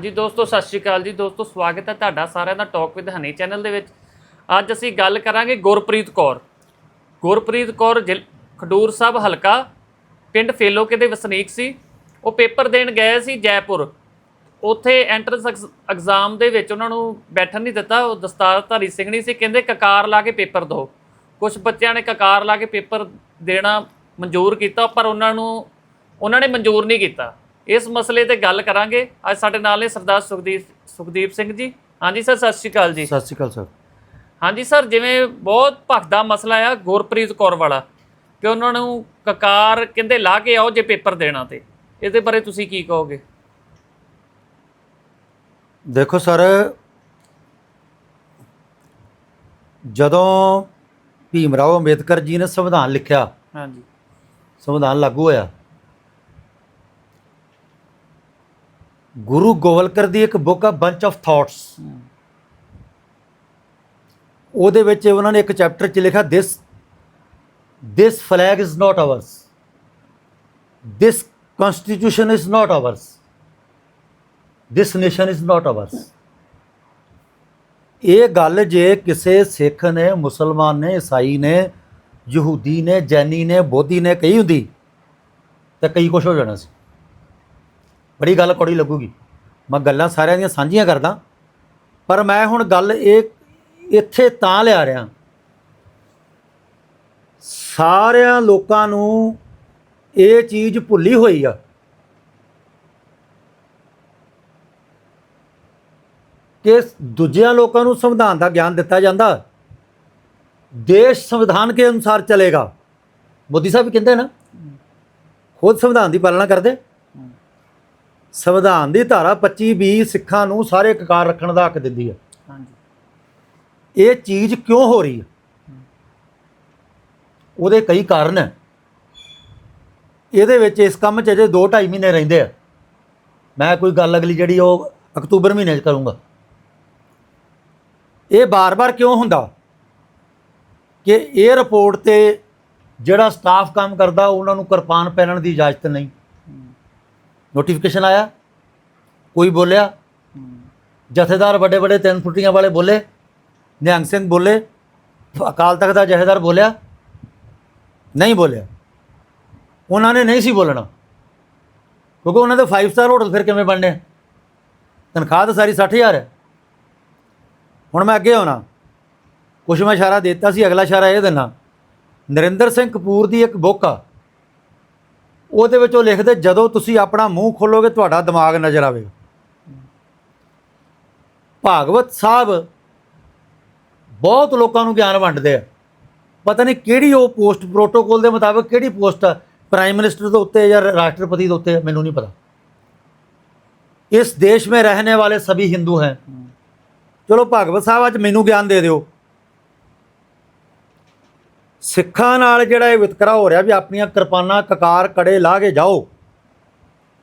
ਜੀ ਦੋਸਤੋ, ਸਤਿ ਸ਼੍ਰੀ ਅਕਾਲ ਜੀ। ਦੋਸਤੋ, ਸਵਾਗਤ ਹੈ ਤੁਹਾਡਾ ਸਾਰਿਆਂ ਦਾ ਟਾਕ ਵਿਦ ਹਨੀ ਚੈਨਲ ਦੇ ਵਿੱਚ। ਅੱਜ ਅਸੀਂ ਗੱਲ ਕਰਾਂਗੇ ਗੁਰਪ੍ਰੀਤ ਕੌਰ। ਗੁਰਪ੍ਰੀਤ ਕੌਰ ਜ਼ਿਲ- ਖਡੂਰ ਸਾਹਿਬ ਹਲਕਾ, ਪਿੰਡ ਫੇਲੋਕੇ ਦੇ ਵਸਨੀਕ ਸੀ। ਉਹ ਪੇਪਰ ਦੇਣ ਗਏ ਸੀ ਜੈਪੁਰ। ਉੱਥੇ ਐਂਟਰੈਂਸ ਐਗਜ਼ਾਮ ਦੇ ਵਿੱਚ ਉਹਨਾਂ ਨੂੰ ਬੈਠਣ ਨਹੀਂ ਦਿੱਤਾ। ਉਹ ਦਸਤਾਰਧਾਰੀ ਸਿੰਘਣੀ ਸੀ। ਕਹਿੰਦੇ ਕਕਾਰ ਲਾ ਕੇ ਪੇਪਰ ਦਿਓ। ਕੁਝ ਬੱਚਿਆਂ ਨੇ ਕਕਾਰ ਲਾ ਕੇ ਪੇਪਰ ਦੇਣਾ ਮਨਜ਼ੂਰ ਕੀਤਾ, ਪਰ ਉਹਨਾਂ ਨੂੰ, ਉਹਨਾਂ ਨੇ ਮਨਜ਼ੂਰ ਨਹੀਂ ਕੀਤਾ। ਇਸ ਮਸਲੇ ਤੇ ਗੱਲ ਕਰਾਂਗੇ। ਅੱਜ ਸਾਡੇ ਨਾਲ ਨੇ ਸਰਦਾਰ ਸੁਖਦੀਪ ਸੁਖਦੀਪ ਸਿੰਘ ਜੀ। ਹਾਂਜੀ ਸਰ ਸਤਿ ਸ਼੍ਰੀ ਅਕਾਲ ਜੀ। ਸਤਿ ਸ਼੍ਰੀ ਅਕਾਲ ਸਰ। ਹਾਂਜੀ ਸਰ ਜਿਵੇਂ ਬਹੁਤ ਭਖਦਾ ਮਸਲਾ ਆ ਗੁਰਪ੍ਰੀਤ ਕੌਰ ਵਾਲਾ ਕਿ ਉਹਨਾਂ ਨੂੰ ਕਕਾਰ ਕਹਿੰਦੇ ਲਾ ਕੇ ਆਓ ਜੇ ਪੇਪਰ ਦੇਣਾ ਤੇ। ਇਹਦੇ ਬਾਰੇ ਤੁਸੀਂ ਕੀ ਕਹੋਗੇ? ਦੇਖੋ ਸਰ ਜਦੋਂ ਭੀਮ ਰਾਓ ਅੰਬੇਦਕਰ ਜੀ ਨੇ ਸੰਵਿਧਾਨ ਲਿਖਿਆ ਹਾਂਜੀ। ਸੰਵਿਧਾਨ ਲਾਗੂ ਹੋਇਆ ਗੁਰੂ ਗੋਵਲਕਰ ਦੀ ਇੱਕ ਬੁੱਕ ਆ ਬੰਚ ਆਫ ਥਾਟਸ ਉਹਦੇ ਵਿੱਚ ਉਹਨਾਂ ਨੇ ਇੱਕ ਚੈਪਟਰ 'ਚ ਲਿਖਿਆ this this flag is not ours this constitution is not ours this nation is not ours ਇਹ ਗੱਲ ਜੇ ਕਿਸੇ ਸਿੱਖ ਨੇ, ਮੁਸਲਮਾਨ ਨੇ, ਈਸਾਈ ਨੇ, ਯਹੂਦੀ ਨੇ, ਜੈਨੀ ਨੇ, ਬੋਧੀ ਨੇ ਕਹੀ ਹੁੰਦੀ, ਤਾਂ ਕਈ ਕੁਛ ਹੋ ਜਾਣਾ ਸੀ। ਬੜੀ ਗੱਲ ਕੌੜੀ ਲੱਗੂਗੀ। ਮੈਂ ਗੱਲਾਂ ਸਾਰਿਆਂ ਦੀਆਂ ਸਾਂਝੀਆਂ ਕਰਦਾ, ਪਰ ਮੈਂ ਹੁਣ ਗੱਲ ਇਹ ਇੱਥੇ ਤਾਂ ਲਿਆ ਰਿਹਾ। ਸਾਰਿਆਂ ਲੋਕਾਂ ਨੂੰ ਇਹ ਚੀਜ਼ ਭੁੱਲੀ ਹੋਈ ਆ। ਕਿ ਦੂਜਿਆਂ ਲੋਕਾਂ ਨੂੰ ਸੰਵਿਧਾਨ ਦਾ ਗਿਆਨ ਦਿੱਤਾ ਜਾਂਦਾ। ਦੇਸ਼ ਸੰਵਿਧਾਨ ਕੇ ਅਨੁਸਾਰ ਚਲੇਗਾ। ਮੋਦੀ ਸਾਹਿਬ ਕਹਿੰਦੇ ਨਾ, ਖੁਦ ਸੰਵਿਧਾਨ ਦੀ ਪਾਲਣਾ ਕਰਦੇ। ਸੰਵਿਧਾਨ ਦੀ ਧਾਰਾ 25 20 ਸਿੱਖਾਂ ਨੂੰ ਸਾਰੇ ਕਕਾਰ ਰੱਖਣ ਦਾ ਹੱਕ ਦਿੰਦੀ ਹੈ ਹਾਂਜੀ। ਇਹ ਚੀਜ਼ ਕਿਉਂ ਹੋ ਰਹੀ ਹੈ ਉਹਦੇ ਕਈ ਕਾਰਨ ਹੈ ਇਹਦੇ ਵਿੱਚ ਇਸ ਕੰਮ 'ਚ ਅਜੇ 2 2.5 ਮਹੀਨੇ ਰਹਿੰਦੇ ਆ। ਮੈਂ ਕੋਈ ਗੱਲ ਅਗਲੀ ਜਿਹੜੀ ਉਹ ਅਕਤੂਬਰ ਮਹੀਨੇ 'ਚ ਕਰੂੰਗਾ। ਇਹ ਬਾਰ-ਬਾਰ ਕਿਉਂ ਹੁੰਦਾ? ਕਿ ਇਹ ਰਿਪੋਰਟ ਤੇ ਜਿਹੜਾ ਸਟਾਫ ਕੰਮ ਕਰਦਾ ਉਹਨਾਂ ਨੂੰ ਕਿਰਪਾਨ ਪਹਿਨਣ ਦੀ ਇਜਾਜ਼ਤ ਨਹੀਂ। ਨੋਟੀਫਿਕੇਸ਼ਨ ਆਇਆ, ਕੋਈ ਬੋਲਿਆ, ਜਥੇਦਾਰ ਵੱਡੇ ਵੱਡੇ ਤਿੰਨ ਫੁੱਟੀਆਂ ਵਾਲੇ ਬੋਲੇ, ਨਿਹੰਗ ਸਿੰਘ ਬੋਲੇ, ਅਕਾਲ ਤਖਤ ਦਾ ਜਥੇਦਾਰ ਬੋਲਿਆ, ਨਹੀਂ ਬੋਲਿਆ। ਉਹਨਾਂ ਨੇ ਨਹੀਂ ਸੀ ਬੋਲਣਾ। ਕਿਉਂਕਿ ਉਹਨਾਂ ਦੇ 5 ਸਟਾਰ ਹੋਟਲ ਫਿਰ ਕਿਵੇਂ ਬਣਨੇ? ਤਨਖਾਹ ਤਾਂ ਸਾਰੀ 60000 ਹੈ। ਹੁਣ ਮੈਂ ਅੱਗੇ ਆਉਣਾ। ਕੁਛ ਮੈਂ ਇਸ਼ਾਰਾ ਦਿੱਤਾ ਸੀ, ਅਗਲਾ ਇਸ਼ਾਰਾ ਇਹ ਦੇਣਾ ਨਰਿੰਦਰ ਸਿੰਘ ਕਪੂਰ ਦੀ ਇੱਕ ਬੁੱਕ ਆ। ਉਹਦੇ ਵਿੱਚ ਉਹ ਲਿਖਦੇ, ਜਦੋਂ ਤੁਸੀਂ ਆਪਣਾ ਮੂੰਹ ਖੋਲੋਗੇ, ਤੁਹਾਡਾ ਦਿਮਾਗ ਨਜ਼ਰ ਆਵੇਗਾ। ਭਾਗਵਤ ਸਾਹਿਬ ਬਹੁਤ ਲੋਕਾਂ ਨੂੰ ਗਿਆਨ ਵੰਡਦੇ ਆ। ਪਤਾ ਨਹੀਂ ਕਿਹੜੀ ਉਹ ਪੋਸਟ ਪ੍ਰੋਟੋਕੋਲ ਦੇ ਮੁਤਾਬਕ ਕਿਹੜੀ ਪੋਸਟ ਆ? ਪ੍ਰਾਈਮ ਮਿਨਿਸਟਰ ਦੇ ਉੱਤੇ ਜਾਂ ਰਾਸ਼ਟਰਪਤੀ ਦੇ ਉੱਤੇ, ਮੈਨੂੰ ਨਹੀਂ ਪਤਾ। ਇਸ ਦੇਸ਼ ਮੇ ਰਹਿਣੇ ਵਾਲੇ ਸਭੀ ਹਿੰਦੂ ਹੈ। ਚਲੋ ਭਗਵਤ ਸਾਹਿਬ, ਅੱਜ ਮੈਨੂੰ ਗਿਆਨ ਦੇ ਦਿਓ। ਸਿੱਖਾਂ ਨਾਲ ਜਿਹੜਾ ਇਹ ਵਿਤਕਰਾ ਹੋ ਰਿਹਾ ਵੀ ਆਪਣੀਆਂ ਕਿਰਪਾਨਾਂ ਕਕਾਰ ਕੜੇ ਲਾ ਕੇ ਜਾਓ,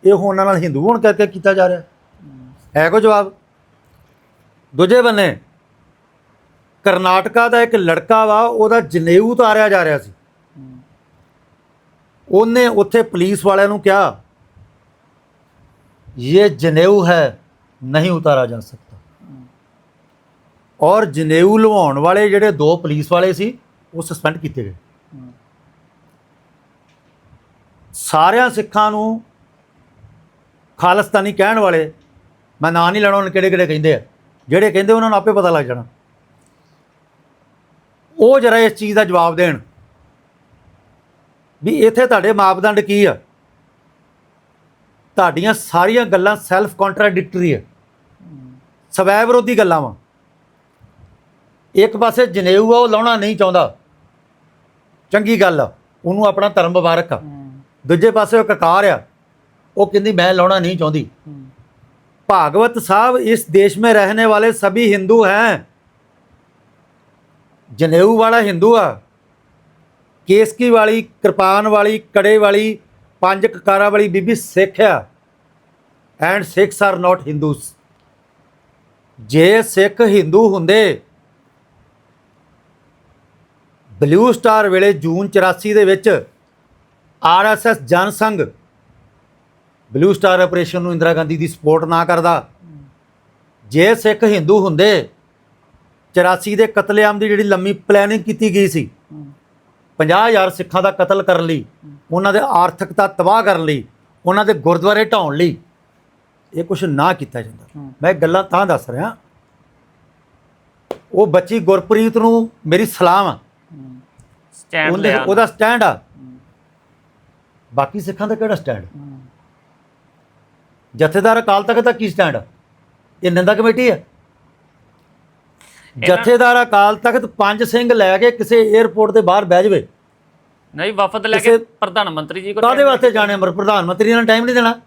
ਇਹ ਹੁਣ ਉਹਨਾਂ ਨਾਲ ਹਿੰਦੂ ਹੋਣ ਕਰਕੇ ਕੀਤਾ ਜਾ ਰਿਹਾ। ਹੈ ਕੋਈ ਜਵਾਬ? ਦੂਜੇ ਬੰਨੇ, ਕਰਨਾਟਕਾ ਦਾ ਇੱਕ ਲੜਕਾ ਵਾ, ਉਹਦਾ ਜਨੇਊ ਉਤਾਰਿਆ ਜਾ ਰਿਹਾ ਸੀ। ਉਹਨੇ ਉੱਥੇ ਪੁਲਿਸ ਵਾਲਿਆਂ ਨੂੰ ਕਿਹਾ, ਇਹ ਜਨੇਊ ਹੈ, ਨਹੀਂ ਉਤਾਰਾ ਜਾ ਸਕਦਾ। ਔਰ ਜਨੇਊ ਲਵਾਉਣ ਵਾਲੇ ਜਿਹੜੇ ਦੋ ਪੁਲਿਸ ਵਾਲੇ ਸੀ ਉਹ ਸਸਪੈਂਡ ਕੀਤੇ ਗਏ। ਸਾਰਿਆਂ ਸਿੱਖਾਂ ਨੂੰ ਖਾਲਸਤਾਨੀ ਕਹਿਣ ਵਾਲੇ ਮੈਂ ਨਾਂ ਨਹੀਂ ਲੈਣਾ ਉਹਨਾਂ ਕਿਹੜੇ ਕਿਹੜੇ ਕਹਿੰਦੇ ਆ। ਜਿਹੜੇ ਕਹਿੰਦੇ ਉਹਨਾਂ ਨੂੰ ਆਪੇ ਪਤਾ ਲੱਗ ਜਾਣਾ। ਉਹ ਜਰਾ ਇਸ ਚੀਜ਼ ਦਾ ਜਵਾਬ ਦੇਣ ਵੀ ਇੱਥੇ ਤੁਹਾਡੇ ਮਾਪਦੰਡ ਕੀ ਆ? ਤੁਹਾਡੀਆਂ ਸਾਰੀਆਂ ਗੱਲਾਂ ਸੈਲਫ ਕੰਟਰਾਡਿਕਟਰੀ ਹੈ। ਸਵੈ ਵਿਰੋਧੀ ਗੱਲਾਂ ਵਾ। ਇੱਕ ਪਾਸੇ ਜਨੇਊ ਆ ਉਹ ਲਾਉਣਾ ਨਹੀਂ ਚਾਹੁੰਦਾ। ਚੰਗੀ ਗੱਲ ਆ ਉਹਨੂੰ ਆਪਣਾ ਧਰਮ ਮੁਬਾਰਕ ਆ। ਦੂਜੇ ਪਾਸੇ ਉਹ ਕਕਾਰ ਆ ਉਹ ਕਹਿੰਦੀ ਮੈਂ ਲਾਉਣਾ ਨਹੀਂ ਚਾਹੁੰਦੀ। ਭਾਗਵਤ ਸਾਹਿਬ ਇਸ ਦੇਸ਼ ਮੇ ਰਹਿਣੇ ਵਾਲੇ ਸਭੀ ਹਿੰਦੂ ਹੈ। ਜਨੇਊ ਵਾਲਾ ਹਿੰਦੂ ਆ ਕੇਸਕੀ ਵਾਲੀ ਕਿਰਪਾਨ ਵਾਲੀ ਕੜੇ ਵਾਲੀ ਪੰਜ ਕਕਾਰਾਂ ਵਾਲੀ ਬੀਬੀ ਸਿੱਖ ਆ। And Sikhs are not Hindus ਜੇ ਸਿੱਖ ਹਿੰਦੂ ਹੁੰਦੇ ਬਲੂ ਸਟਾਰ ਵੇਲੇ ਜੂਨ 84 ਦੇ ਵਿੱਚ RSS Jansangh blue star operation ਨੂੰ ਇੰਦਰਾ ਗਾਂਧੀ ਦੀ ਸਪੋਰਟ ਨਾ ਕਰਦਾ। ਜੇ ਸਿੱਖ ਹਿੰਦੂ ਹੁੰਦੇ 84 ਦੇ ਕਤਲੇਆਮ ਦੀ ਜਿਹੜੀ ਲੰਮੀ ਪਲੈਨਿੰਗ ਕੀਤੀ ਗਈ ਸੀ 50000 ਸਿੱਖਾਂ ਦਾ ਕਤਲ ਕਰਨ ਲਈ, ਉਹਨਾਂ ਦੇ ਆਰਥਿਕਤਾ ਤਬਾਹ ਕਰਨ ਲਈ, ਉਹਨਾਂ ਦੇ ਗੁਰਦੁਆਰੇ ਢਾਉਣ ਲਈ, ਇਹ ਕੁਝ ਨਾ ਕੀਤਾ ਜਾਂਦਾ। ਮੈਂ ਗੱਲਾਂ ਤਾਂ ਦੱਸ ਰਿਹਾ, ਉਹ ਬੱਚੀ ਗੁਰਪ੍ਰੀਤ ਨੂੰ ਮੇਰੀ ਸਲਾਮ ਆ ਸਟੈਂਡ ਉਹਦੇ ਲਿਆ। ਉਹਦਾ ਸਟੈਂਡ ਆ। ਬਾਕੀ ਸਿੱਖਾਂ ਦਾ ਕਿਹੜਾ ਸਟੈਂਡ। ਜਥੇਦਾਰ ਅਕਾਲ ਤਖਤ ਦਾ ਕੀ ਸਟੈਂਡ ਆ ਇਹ ਨਿੰਦਾ ਕਮੇਟੀ ਹੈ ਇਹਨਾਂ- ਜਥੇਦਾਰ ਅਕਾਲ ਤਖਤ ਪੰਜ ਸਿੰਘ ਲੈ ਕੇ ਕਿਸੇ 에ਅਰਪੋਰਟ ਦੇ ਬਾਹਰ ਬਹਿ ਜਾਵੇ। ਨਹੀਂ ਵਫਦ ਲੈ ਕੇ ਕਿਸੇ- ਪ੍ਰਧਾਨ ਮੰਤਰੀ ਜੀ ਕੋਲ ਕਾਹਦੇ ਵਾਸਤੇ ਜਾਣੇ ਅਮਰ ਪ੍ਰਧਾਨ ਮੰਤਰੀ ਨਾਲ ਟਾਈਮ ਨਹੀਂ ਦੇਣਾ।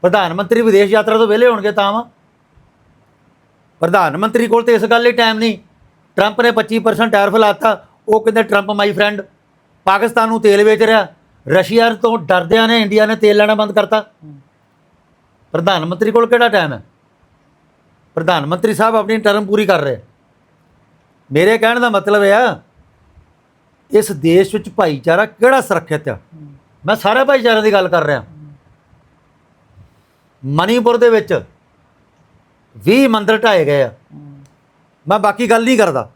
ਪ੍ਰਧਾਨ ਮੰਤਰੀ ਵਿਦੇਸ਼ ਯਾਤਰਾ ਤੋਂ ਵਿਹਲੇ ਹੋਣਗੇ ਤਾਂ ਵਾ। ਪ੍ਰਧਾਨ ਮੰਤਰੀ ਕੋਲ ਤੇ ਇਸ ਗੱਲ ਲਈ ਟਾਈਮ ਨਹੀਂ। ਟਰੰਪ ਨੇ 25% ਟੈਰਿਫ ਲਾਤਾ। ਉਹ ਕਹਿੰਦੇ ਟਰੰਪ ਮਾਈ ਫਰੈਂਡ ਪਾਕਿਸਤਾਨ ਨੂੰ ਤੇਲ ਵੇਚ ਰਿਹਾ, ਰਸ਼ੀਆ ਤੋਂ ਡਰਦਿਆਂ ਨੇ ਇੰਡੀਆ ਨੇ ਤੇਲ ਲੈਣਾ ਬੰਦ ਕਰਤਾ। ਪ੍ਰਧਾਨ ਮੰਤਰੀ ਕੋਲ ਕਿਹੜਾ ਟਾਈਮ ਹੈ? ਪ੍ਰਧਾਨ ਮੰਤਰੀ ਸਾਹਿਬ ਆਪਣੀ ਟਰਮ ਪੂਰੀ ਕਰ ਰਹੇ। ਮੇਰੇ ਕਹਿਣ ਦਾ ਮਤਲਬ ਇਹ ਆ, ਇਸ ਦੇਸ਼ ਵਿੱਚ ਭਾਈਚਾਰਾ ਕਿਹੜਾ ਸੁਰੱਖਿਅਤ ਆ? ਮੈਂ ਸਾਰੇ ਭਾਈਚਾਰੇ ਦੀ ਗੱਲ ਕਰ ਰਿਹਾ। ਮਨੀਪੁਰ ਦੇ ਵਿੱਚ 20 ਮੰਦਰ ਢਾਏ ਗਏ ਆ। ਮੈਂ ਬਾਕੀ ਗੱਲ ਨਹੀਂ ਕਰਦਾ।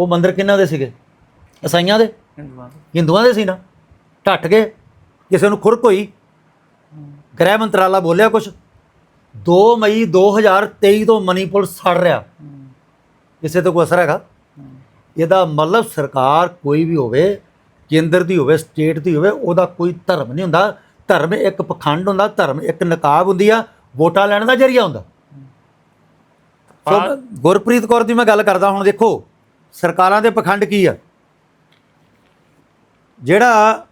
ਉਹ ਮੰਦਿਰ ਕਿਹਨਾਂ ਦੇ ਸੀਗੇ? ਈਸਾਈਆਂ ਦੇ? ਹਿੰਦੂਆਂ ਦੇ ਸੀ ਨਾ? ਢੱਟ ਗਏ। ਕਿਸੇ ਨੂੰ ਖੁਰਕ ਹੋਈ। ਗ੍ਰਹਿ ਮੰਤਰਾਲਾ ਬੋਲਿਆ ਕੁਝ 2 ਮਈ 2023 ਤੋਂ ਮਨੀਪੁਰ ਸੜ ਰਿਹਾ। ਕਿਸੇ ਤੇ ਕੋਈ ਅਸਰ ਹੈਗਾ? ਇਹਦਾ ਮਤਲਬ ਸਰਕਾਰ ਕੋਈ ਵੀ ਹੋਵੇ ਕੇਂਦਰ ਦੀ ਹੋਵੇ ਸਟੇਟ ਦੀ ਹੋਵੇ ਉਹਦਾ ਕੋਈ ਧਰਮ ਨਹੀਂ ਹੁੰਦਾ। ਧਰਮ ਇੱਕ ਪਖੰਡ ਹੁੰਦਾ ਧਰਮ ਇੱਕ ਨਕਾਬ ਹੁੰਦੀ ਆ। ਵੋਟਾਂ ਲੈਣ ਦਾ ਜਰੀਆ ਹੁੰਦਾ। ਗੁਰਪ੍ਰੀਤ ਕੌਰ ਦੀ ਮੈਂ ਗੱਲ ਕਰਦਾ ਹੁਣ ਦੇਖੋ। ਸਰਕਾਰਾਂ ਦੇ ਪਖੰਡ ਕੀ ਆ? ਜਿਹੜਾ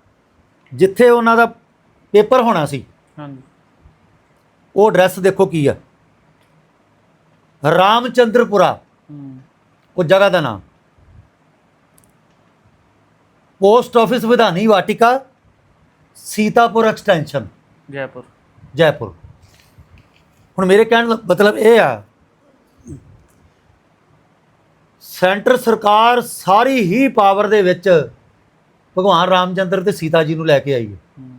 ਜਿੱਥੇ ਉਹਨਾਂ ਦਾ ਪੇਪਰ ਹੋਣਾ ਸੀ ਹਾਂਜੀ। ਉਹ ਐਡਰੈਸ ਦੇਖੋ ਕੀ ਆ? ਰਾਮਚੰਦਰਪੁਰਾ। ਉਹ ਜਗ੍ਹਾ ਦਾ ਨਾਮ। Post office Vidhani Vatika Sitapur extension. Jaipur. Jaipur. ਹੁਣ ਮੇਰੇ ਕਹਿਣ ਦਾ ਮਤਲਬ ਇਹ ਆ ਸੈਂਟਰ ਸਰਕਾਰ ਸਾਰੀ ਹੀ ਪਾਵਰ ਦੇ ਵਿੱਚ ਭਗਵਾਨ ਰਾਮਚੰਦਰ ਤੇ ਸੀਤਾ ਜੀ ਨੂੰ ਲੈ ਕੇ ਆਈ ਹੈ। ਹੂੰ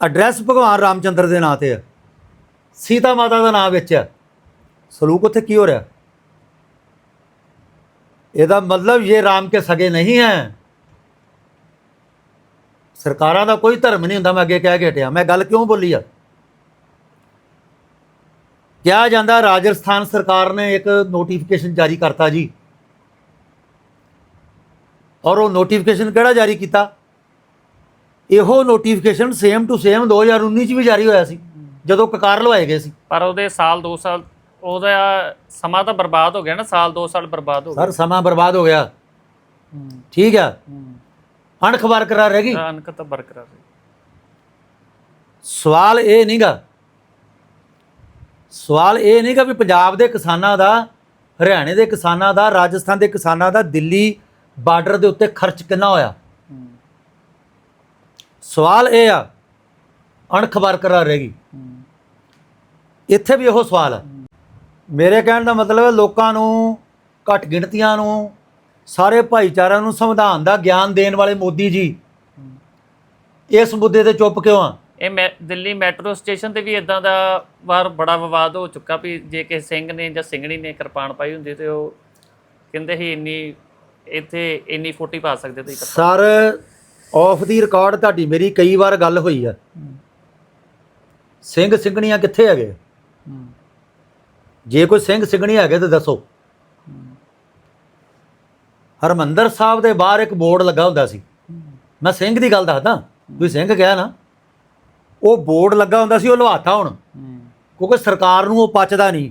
ਐਡਰੈਸ ਭਗਵਾਨ ਰਾਮਚੰਦਰ ਦੇ ਨਾਂ ਤੇ ਹੈ। ਸੀਤਾ ਮਾਤਾ ਦਾ ਨਾਂ ਵਿੱਚ ਹੈ। ਸਲੂਕ ਉੱਥੇ ਕੀ ਹੋ ਰਿਹਾ? ਇਹਦਾ ਮਤਲਬ ਇਹ ਰਾਮ ਕੇ ਸਗੇ ਨਹੀਂ ਹੈ, ਸਰਕਾਰਾਂ ਦਾ ਕੋਈ ਧਰਮ ਨਹੀਂ ਹੁੰਦਾ, ਮੈਂ ਅੱਗੇ ਕਹਿ ਕੇ ਹਟਿਆ। ਮੈਂ ਗੱਲ ਕਿਉਂ ਬੋਲੀ ਆ? ਕਿਹਾ ਜਾਂਦਾ ਰਾਜਸਥਾਨ ਸਰਕਾਰ ਨੇ ਇੱਕ ਨੋਟੀਫਿਕੇਸ਼ਨ ਜਾਰੀ ਕਰਤਾ ਜੀ। ਔਰ ਉਹ ਨੋਟੀਫਿਕੇਸ਼ਨ ਕਿਹੜਾ ਜਾਰੀ ਕੀਤਾ? ਇਹੋ ਨੋਟੀਫਿਕੇਸ਼ਨ ਸੇਮ ਟੂ ਸੇਮ 2019 ਚ ਵੀ ਜਾਰੀ ਹੋਇਆ ਸੀ ਜਦੋਂ ਕਕਾਰ ਲਵਾਏ ਗਏ ਸੀ। ਪਰ ਉਹਦੇ ਸਾਲ 2 ਸਾਲ ਉਹਦਾ ਸਮਾਂ ਤਾਂ ਬਰਬਾਦ ਹੋ ਗਿਆ ਨਾ ਸਾਲ 2 ਸਾਲ ਬਰਬਾਦ ਹੋ ਗਏ ਸਰ ਸਮਾਂ ਬਰਬਾਦ ਹੋ ਗਿਆ। ਠੀਕ ਹੈ ਹੂੰ ਅਣਖ ਬਰਕਰਾਰ ਰਹਿ ਗਈ। ਤਾਂ ਅਨਕ ਤਾਂ ਬਰਕਰਾਰ ਸਵਾਲ ਇਹ ਨਹੀਂਗਾ ਸਵਾਲ ਇਹ ਨਹੀਂਗਾ ਵੀ ਪੰਜਾਬ ਦੇ ਕਿਸਾਨਾਂ ਦਾ, ਹਰਿਆਣੇ ਦੇ ਕਿਸਾਨਾਂ ਦਾ, ਰਾਜਸਥਾਨ ਦੇ ਕਿਸਾਨਾਂ ਦਾ, ਦਿੱਲੀ ਬਾਰਡਰ ਦੇ ਉੱਤੇ ਖਰਚ ਕਿੰਨਾ ਹੋਇਆ? ਸਵਾਲ ਇਹ ਆ ਅਣਖ ਬਰਕਰਾਰ ਰਹੇਗੀ ਇੱਥੇ ਵੀ ਇਹੋ ਸਵਾਲ ਹੈ ਮੇਰੇ ਕਹਿਣ ਦਾ ਮਤਲਬ ਹੈ ਲੋਕਾਂ ਨੂੰ, ਘੱਟ ਗਿਣਤੀਆਂ ਨੂੰ, ਸਾਰੇ ਭਾਈਚਾਰਿਆਂ ਨੂੰ ਸੰਵਿਧਾਨ ਦਾ ਗਿਆਨ ਦੇਣ ਵਾਲੇ ਮੋਦੀ ਜੀ, ਇਸ ਮੁੱਦੇ ਤੇ ਚੁੱਪ ਕਿਉਂ ਆ? ਇਹ ਮੈ ਦਿੱਲੀ ਮੈਟਰੋ ਸਟੇਸ਼ਨ ਤੇ ਵੀ ਇਦਾਂ ਦਾ ਵਾਰ ਬੜਾ ਵਿਵਾਦ ਹੋ ਚੁੱਕਾ ਵੀ ਜੇ ਕਿਸੇ ਸਿੰਘ ਨੇ ਜਾਂ ਸਿੰਘਣੀ ਨੇ ਕਿਰਪਾਨ ਪਾਈ ਹੁੰਦੀ ਤੇ ਉਹ ਕਹਿੰਦੇ ਸੀ ਇੰਨੀ ਇੱਥੇ ਇੰਨੀ ਫੋਟੀ ਪਾ ਸਕਦੇ ਤੁਸੀਂ। ਸਰ ਆਫ ਦੀ ਰਿਕਾਰਡ ਤੁਹਾਡੀ ਮੇਰੀ ਕਈ ਵਾਰ ਗੱਲ ਹੋਈ ਆ। ਸਿੰਘ ਸਿੰਘਣੀਆਂ ਕਿੱਥੇ ਹੈਗੇ? ਜੇ ਕੋਈ ਸਿੰਘ ਸਿੰਘਣੀ ਹੈਗੇ ਤਾਂ ਦੱਸੋ। ਹਰਮੰਦਰ ਸਾਹਿਬ ਦੇ ਬਾਹਰ ਇੱਕ ਬੋਰਡ ਲੱਗਾ ਹੁੰਦਾ ਸੀ। ਮੈਂ ਸਿੰਘ ਦੀ ਗੱਲ ਦੱਸਦਾ। ਤੁਸੀਂ ਸਿੰਘ ਕਿਹਾ ਨਾ। ਉਹ ਬੋਰਡ ਲੱਗਾ ਹੁੰਦਾ ਸੀ ਉਹ ਲਵਾਤਾ ਹੁਣ। ਕਿਉਂਕਿ ਸਰਕਾਰ ਨੂੰ ਉਹ ਪਚਦਾ ਨਹੀਂ।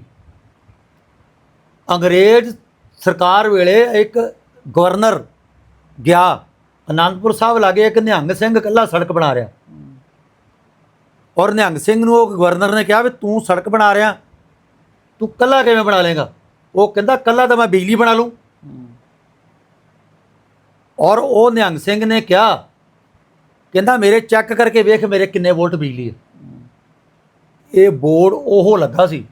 ਅੰਗਰੇਜ਼ ਸਰਕਾਰ ਵੇਲੇ ਇੱਕ ਗਵਰਨਰ ਗਿਆ। ਅਨੰਦਪੁਰ ਸਾਹਿਬ ਲਾਗੇ ਇੱਕ ਨਿਹੰਗ ਸਿੰਘ ਇਕੱਲਾ ਸੜਕ ਬਣਾ ਰਿਹਾ। ਔਰ ਨਿਹੰਗ ਸਿੰਘ ਨੂੰ ਉਹ ਗਵਰਨਰ ਨੇ ਕਿਹਾ ਵੀ ਤੂੰ ਸੜਕ ਬਣਾ ਰਿਹਾ। ਤੂੰ ਇਕੱਲਾ ਕਿਵੇਂ ਬਣਾ ਲੇਗਾ ਉਹ ਕਹਿੰਦਾ ਇਕੱਲਾ ਤਾਂ ਮੈਂ ਬਿਜਲੀ ਬਣਾ ਲੂੰ ਔਰ ਉਹ ਨਿਹੰਗ ਸਿੰਘ ਨੇ ਕਿਹਾ ਕਹਿੰਦਾ ਮੇਰੇ ਚੈੱਕ ਕਰਕੇ ਵੇਖ ਮੇਰੇ ਕਿੰਨੇ ਵੋਲਟ ਬਿਜਲੀ ਹੈ ਇਹ ਬੋਰਡ ਉਹ ਲੱਗਾ ਸੀ,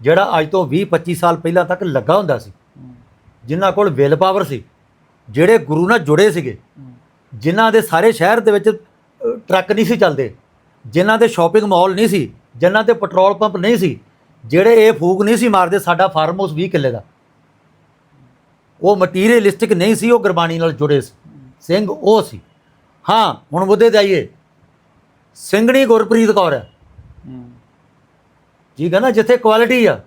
ਜਿਹੜਾ ਅੱਜ ਤੋਂ 20 25 ਸਾਲ ਪਹਿਲਾਂ ਤੱਕ ਲੱਗਾ ਹੁੰਦਾ ਸੀ। ਜਿਨ੍ਹਾਂ ਕੋਲ ਵਿਲ ਪਾਵਰ ਸੀ, ਜਿਹੜੇ ਗੁਰੂ ਨਾਲ ਜੁੜੇ ਸੀਗੇ, ਜਿਨ੍ਹਾਂ ਦੇ ਸਾਰੇ ਸ਼ਹਿਰ ਦੇ ਵਿੱਚ ਟਰੱਕ ਨਹੀਂ ਸੀ ਚੱਲਦੇ, ਜਿਨ੍ਹਾਂ ਦੇ ਸ਼ਾਪਿੰਗ ਮਾਲ ਨਹੀਂ ਸੀ, ਜਿਨ੍ਹਾਂ ਤੇ ਪੈਟਰੋਲ ਪੰਪ ਨਹੀਂ ਸੀ, ਜਿਹੜੇ ਇਹ ਫੂਕ ਨਹੀਂ ਸੀ ਮਾਰਦੇ, ਸਾਡਾ ਫਾਰਮ ਹਾਊਸ 20 ਕਿੱਲੇ ਦਾ। ਉਹ ਮਟੀਰੀਅਲਿਸਟਿਕ ਨਹੀਂ ਸੀ, ਉਹ ਗੁਰਬਾਣੀ ਨਾਲ ਜੁੜੇ ਸੀ। ਸਿੰਘ ਉਹ ਸੀ। ਹਾਂ ਹੁਣ ਮੁੱਦੇ ਤੇ ਆਈਏ। ਸਿੰਘਣੀ ਗੁਰਪ੍ਰੀਤ ਕੌਰ ਹੈ। ਠੀਕ ਹੈ ਨਾ ਜਿੱਥੇ ਕੁਆਲਿਟੀ ਆ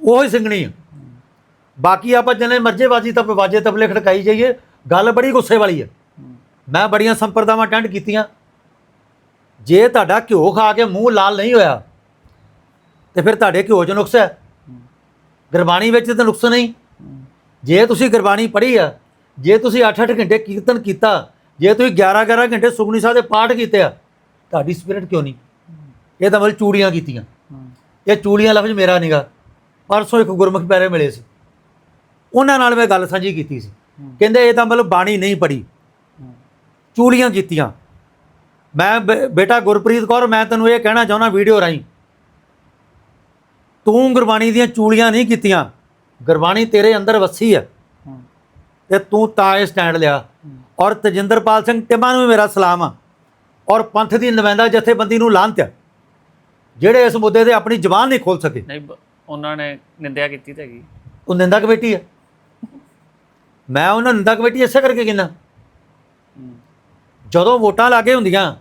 ਉਹ ਹੀ ਸਿੰਘਣੀ ਆ। ਬਾਕੀ ਆਪਾਂ ਜਿੰਨੇ ਮਰਜ਼ੇ ਬਾਜੀ ਤਪ ਬਾਜੇ ਤਬਲੇ ਖੜਕਾਈ ਜਾਈਏ ਗੱਲ ਬੜੀ ਗੁੱਸੇ ਵਾਲੀ ਹੈ। ਮੈਂ ਬੜੀਆਂ ਸੰਪਰਦਾਵਾਂ ਅਟੈਂਡ ਕੀਤੀਆਂ। ਜੇ ਤੁਹਾਡਾ ਘਿਓ ਖਾ ਕੇ ਮੂੰਹ ਲਾਲ ਨਹੀਂ ਹੋਇਆ ਤੇ ਫਿਰ ਤੁਹਾਡੇ ਘਿਓ 'ਚ ਨੁਕਸ ਹੈ। ਗੁਰਬਾਣੀ ਵਿੱਚ ਤਾਂ ਨੁਕਸ ਨਹੀਂ। ਜੇ ਤੁਸੀਂ ਗੁਰਬਾਣੀ ਪੜ੍ਹੀ ਆ ਜੇ ਤੁਸੀਂ 8-8 ਘੰਟੇ ਕੀਰਤਨ ਕੀਤਾ ਜੇ ਤੁਸੀਂ 11-11 ਘੰਟੇ ਸੁਖਮਨੀ ਸਾਹਿਬ ਦੇ ਪਾਠ ਕੀਤੇ ਆ, ਤੁਹਾਡੀ ਸਪਿਰਿਟ ਕਿਉਂ ਨਹੀਂ? ਇਹ ਤਾਂ ਮਤਲਬ ਚੂੜੀਆਂ ਕੀਤੀਆਂ। ਇਹ ਚੂੜੀਆਂ ਲਫ਼ਜ਼ ਮੇਰਾ ਨੀਗਾ ਪਰਸੋਂ ਇੱਕ ਗੁਰਮੁਖ ਪਿਆਰੇ ਮਿਲੇ ਸੀ। ਉਹਨਾਂ ਨਾਲ ਮੈਂ ਗੱਲ ਸਾਂਝੀ ਕੀਤੀ ਸੀ। ਕਹਿੰਦੇ ਇਹ ਤਾਂ ਮਤਲਬ ਬਾਣੀ ਨਹੀਂ ਪੜੀ ਚੂੜੀਆਂ ਕੀਤੀਆਂ। ਮੈਂ ਬੇ- ਬੇਟਾ ਗੁਰਪ੍ਰੀਤ ਕੌਰ, ਮੈਂ ਤੈਨੂੰ ਇਹ ਕਹਿਣਾ ਚਾਹੁੰਦਾ ਵੀਡੀਓ ਰਾਹੀਂ। ਤੂੰ ਗੁਰਬਾਣੀ ਦੀਆਂ ਚੂੜੀਆਂ ਨਹੀਂ ਕੀਤੀਆਂ। ਗੁਰਬਾਣੀ ਤੇਰੇ ਅੰਦਰ ਵਸੀ ਹੈ ਤੇ ਤੂੰ ਤਾਂ ਇਹ ਸਟੈਂਡ ਲਿਆ। ਔਰ ਤਜਿੰਦਰਪਾਲ ਸਿੰਘ ਟਿਮਾ ਨੂੰ ਵੀ ਮੇਰਾ ਸਲਾਮ ਆ। ਔਰ ਪੰਥ ਦੀ ਨੁਮਾਇੰਦਾ ਜਥੇਬੰਦੀ ਨੂੰ ਲਾਂਤ ਜਿਹੜੇ ਇਸ ਮੁੱਦੇ ਤੇ ਆਪਣੀ ਜ਼ਬਾਨ ਨਹੀਂ ਖੋਲ ਸਕੇ। ਨਹੀਂ ਉਹਨਾਂ ਨੇ ਨਿੰਦਿਆ ਕੀਤੀ ਤੇ ਹੈਗੀ। ਉਹ ਨਿੰਦਾ ਕਮੇਟੀ ਹੈ ਮੈਂ ਉਹਨਾਂ ਨਿੰਦਾ ਕਮੇਟੀ ਇਸੇ ਕਰਕੇ ਕਹਿੰਦਾ। ਜਦੋਂ ਵੋਟਾਂ ਲਾਗੇ ਹੁੰਦੀਆਂ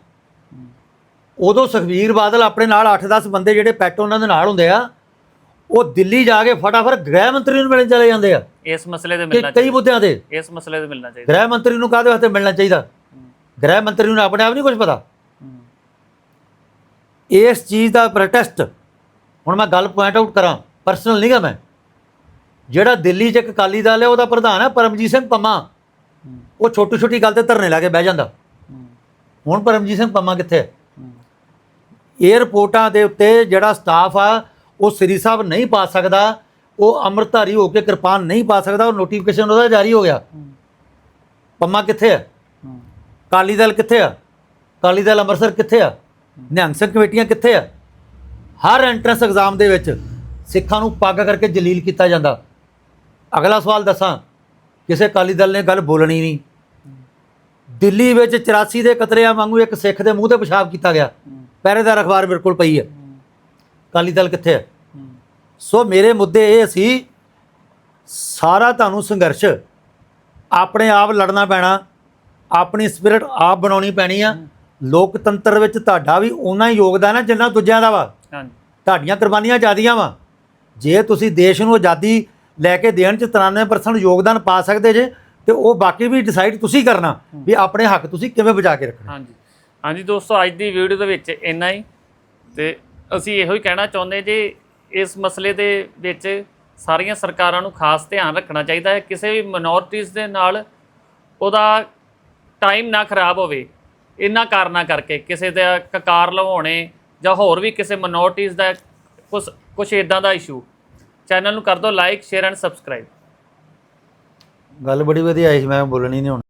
ਉਦੋਂ ਸੁਖਬੀਰ ਬਾਦਲ ਆਪਣੇ ਨਾਲ 8-10 ਬੰਦੇ ਜਿਹੜੇ ਪੈਟ ਉਹਨਾਂ ਦੇ ਨਾਲ ਹੁੰਦੇ ਆ ਉਹ ਦਿੱਲੀ ਜਾ ਕੇ ਫਟਾਫਟ ਗ੍ਰਹਿ ਮੰਤਰੀ ਨੂੰ ਮਿਲਣ ਚਲੇ ਜਾਂਦੇ ਆ। ਇਸ ਮਸਲੇ ਤੇ ਮਿਲਣਾ ਕਈ ਮੁੱਦਿਆਂ ਤੇ। ਇਸ ਮਸਲੇ ਤੇ ਮਿਲਣਾ ਚਾਹੀਦਾ। ਗ੍ਰਹਿ ਮੰਤਰੀ ਨੂੰ ਕਾਹਦੇ ਵਾਸਤੇ ਮਿਲਣਾ ਚਾਹੀਦਾ? ਗ੍ਰਹਿ ਮੰਤਰੀ ਨੂੰ ਆਪਣੇ ਆਪ ਨਹੀਂ ਕੁਝ ਪਤਾ। ਇਸ ਚੀਜ਼ ਦਾ ਪ੍ਰੋਟੈਸਟ ਹੁਣ ਮੈਂ ਗੱਲ ਪੁਆਇੰਟ ਆਊਟ ਕਰਾਂ ਪਰਸਨਲ ਨਹੀਂਗਾ ਮੈਂ। ਜਿਹੜਾ ਦਿੱਲੀ 'ਚ ਇੱਕ ਅਕਾਲੀ ਦਲ ਹੈ ਉਹਦਾ ਪ੍ਰਧਾਨ ਹੈ ਪਰਮਜੀਤ ਸਿੰਘ ਪੰਮਾ। ਉਹ ਛੋਟੀ ਛੋਟੀ ਗੱਲ ਤੇ ਧਰਨੇ ਲਾ ਕੇ ਬਹਿ ਜਾਂਦਾ। ਹੁਣ ਪਰਮਜੀਤ ਸਿੰਘ ਪੰਮਾ ਕਿੱਥੇ? ਹੈ। ਹੂੰ। ਏਅਰਪੋਰਟਾਂ ਦੇ ਉੱਤੇ ਜਿਹੜਾ ਸਟਾਫ ਆ ਉਹ ਸ੍ਰੀ ਸਾਹਿਬ ਨਹੀਂ ਪਾ ਸਕਦਾ ਉਹ ਅੰਮ੍ਰਿਤਧਾਰੀ ਹੋ ਕੇ ਕਿਰਪਾਨ ਨਹੀਂ ਪਾ ਸਕਦਾ ਉਹ ਨੋਟੀਫਿਕੇਸ਼ਨ ਉਹਦਾ ਜਾਰੀ ਹੋ ਗਿਆ। ਪੰਮਾ ਕਿੱਥੇ ਹੂੰ। ਅਕਾਲੀ ਦਲ ਕਿੱਥੇ ਆ? ਅਕਾਲੀ ਦਲ ਅੰਮ੍ਰਿਤਸਰ ਕਿੱਥੇ ਆ? ਨਿਹੰਗ ਸਿੰਘ ਕਮੇਟੀਆਂ ਕਿੱਥੇ ਆ? ਹਰ ਐਂਟਰੈਂਸ ਐਗਜ਼ਾਮ ਦੇ ਵਿੱਚ ਸਿੱਖਾਂ ਨੂੰ ਪੱਗ ਕਰਕੇ ਜਲੀਲ ਕੀਤਾ ਜਾਂਦਾ। ਅਗਲਾ ਸਵਾਲ ਦੱਸਾਂ ਕਿਸੇ ਅਕਾਲੀ ਦਲ ਨੇ ਗੱਲ ਬੋਲਣੀ ਨਹੀਂ। ਦਿੱਲੀ ਵਿੱਚ 84 ਦੇ ਕਤਰਿਆਂ ਵਾਂਗੂ ਇੱਕ ਸਿੱਖ ਦੇ ਮੂੰਹ ਤੇ ਪਿਸ਼ਾਬ ਕੀਤਾ ਗਿਆ। ਪਹਿਰੇਦਾਰ ਅਖਬਾਰ ਬਿਲਕੁਲ ਪਈ ਹੈ ਅਕਾਲੀ ਦਲ ਕਿੱਥੇ ਹੈ। ਸੋ ਮੇਰੇ ਮੁੱਦੇ ਇਹ ਸੀ ਸਾਰਾ ਤੁਹਾਨੂੰ ਸੰਘਰਸ਼ ਆਪਣੇ ਆਪ ਲੜਨਾ ਪੈਣਾ ਆਪਣੀ ਸਪਿਰਿਟ ਆਪ ਬਣਾਉਣੀ ਪੈਣੀ ਆ। ਲੋਕਤੰਤਰ ਵਿੱਚ ਤੁਹਾਡਾ ਵੀ ਉਨਾ ਹੀ ਯੋਗਦਾਨ ਹੈ ਜਿੰਨਾ ਦੂਜਿਆਂ ਦਾ ਵਾ। ਹਾਂਜੀ। ਤੁਹਾਡੀਆਂ ਕੁਰਬਾਨੀਆਂ ਜ਼ਿਆਦੀਆਂ ਵਾ। ਜੇ ਤੁਸੀਂ ਦੇਸ਼ ਨੂੰ ਆਜ਼ਾਦੀ ਲੈ ਕੇ ਦੇਣ ਚ 93% ਯੋਗਦਾਨ ਪਾ ਸਕਦੇ ਜੇ ਤੇ ਉਹ ਬਾਕੀ ਵੀ ਡਿਸਾਈਡ ਤੁਸੀਂ ਕਰਨਾ ਵੀ ਆਪਣੇ ਹੱਕ ਤੁਸੀਂ ਕਿਵੇਂ ਬਚਾ ਕੇ ਰੱਖਣਾ। ਹਾਂਜੀ। ਹਾਂਜੀ ਦੋਸਤੋ ਅੱਜ ਦੀ ਵੀਡੀਓ ਦੇ ਵਿੱਚ ਇੰਨਾ ਹੀ। ਤੇ ਅਸੀਂ ਇਹੋ ਹੀ ਕਹਿਣਾ ਚਾਹੁੰਦੇ ਜੇ, ਇਸ ਮਸਲੇ ਦੇ ਵਿੱਚ ਸਾਰੀਆਂ ਸਰਕਾਰਾਂ ਨੂੰ ਖਾਸ ਧਿਆਨ ਰੱਖਣਾ ਚਾਹੀਦਾ ਹੈ। ਕਿਸੇ ਵੀ ਮਿਨੋਰਟੀਜ਼ ਦੇ ਨਾਲ ਉਹਦਾ ਟਾਈਮ ਨਾ ਖਰਾਬ ਹੋਵੇ, ਇਹਨਾਂ ਕਾਰਨਾਂ ਕਰਕੇ, ਕਿਸੇ ਦਾ ਕਕਾਰ ਲਵਾਉਣੇ ਜਾਂ ਹੋਰ ਵੀ ਕਿਸੇ ਮਿਨੋਰਟੀਜ਼ ਦਾ ਕੁਝ ਕੁਝ ਇਦਾਂ ਦਾ ਇਸ਼ੂ ਚੈਨਲ ਨੂੰ ਕਰ ਦਿਓ ਲਾਈਕ ਸ਼ੇਅਰ ਐਂਡ ਸਬਸਕ੍ਰਾਈਬ ਗੱਲ ਬੜੀ ਵਧੀਆ ਆਈ ਸੀ, ਮੈਂ ਬੋਲਣੀ ਨਹੀਂ ਹੁਣ।